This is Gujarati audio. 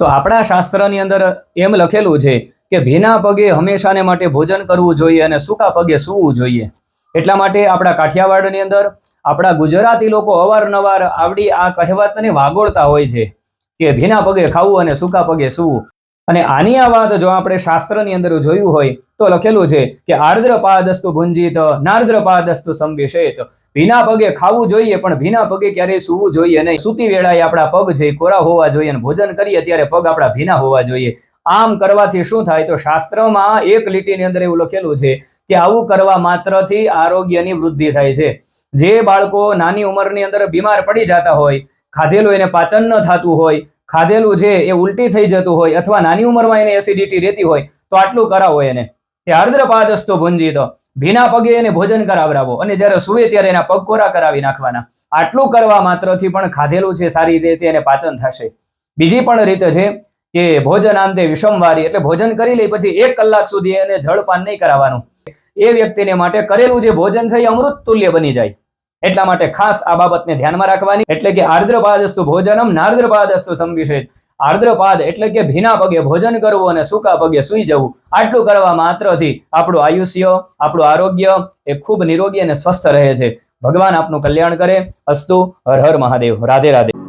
તો આપણા શાસ્ત્રની અંદર એમ લખેલું છે કે ભીના પગે હંમેશાને માટે ભોજન કરવું જોઈએ અને સૂકા પગે સૂવું જોઈએ. એટલા માટે આપણા કાઠિયાવાડની અંદર આપણા ગુજરાતી લોકો અવારનવાર આવડી આ કહેવતને વાગોળતા હોય છે કે ભીના પગે ખાવું અને સૂકા પગે સૂવું. અને આની આ વાત જો આપણે શાસ્ત્રની અંદર જોયું હોય, તો લખેલું છે કે આર્દ્ર પાદસ્તુ નાર્દ્રપાદસ્તુ નાર્દ્ર પાદસ્તુ સંવિષેત. ભીના પગે ખાવું જોઈએ, પણ ભીના પગે ક્યારેય સૂવું જોઈએ નહીં. સૂતી વેળાએ આપણા પગ છે કોરા હોવા જોઈએ અને ભોજન કરીએ ત્યારે પગ આપણા ભીના હોવા જોઈએ. આમ કરવાથી શું થાય? તો શાસ્ત્રમાં એક લીટીની અંદર એવું લખેલું છે કે આવું કરવા માત્રથી આરોગ્યની વૃદ્ધિ થાય છે. જે બાળકો નાની ઉંમરની અંદર બીમાર પડી જતા હોય, ખાધેલું એને પાચન ન થતું હોય ખાધેલું છે એ ઉલટી થઈ જતું હોય અથવા નાની ઉંમરમાં એને એસિડિટી રહેતી હોય, તો આટલું કરાવો એને. એ આર્દ્રપાદસ્તો તો ભીના પગે એને ભોજન કરાવરાવો અને જ્યારે સુવે ત્યારે એના પગ કોરા કરાવી નાખવાના. આટલું કરવા માત્રથી પણ ખાધેલું છે સારી રીતે એને પાચન થશે. બીજી પણ રીત છે કે ભોજન અંતે વિષમવારી એટલે ભોજન કરી લે, પછી એક કલાક સુધી એને જળપાન નહીં કરાવવાનું. એ વ્યક્તિને માટે કરેલું જે ભોજન છે એ અમૃત તુલ્ય બની જાય. એટલા માટે ખાસ આ બાબતને ધ્યાનમાં રાખવાની. એટલે કે આર્દ્રપાદસ્તુ ભોજનમ નાર્દ્રપાદસ્તુ સંવિષેત આર્દ્રપાદ એટલે કે ભીના પગે ભોજન કરવું અને સૂકા પગે સૂઈ જવું. આટલું કરવા માત્રથી આપણું આયુષ્ય, આપણું આરોગ્ય એ ખૂબ નિરોગી અને સ્વસ્થ રહે છે. ભગવાન આપનું કલ્યાણ કરે. અસ્તુ હર હર મહાદેવ. રાધે રાધે.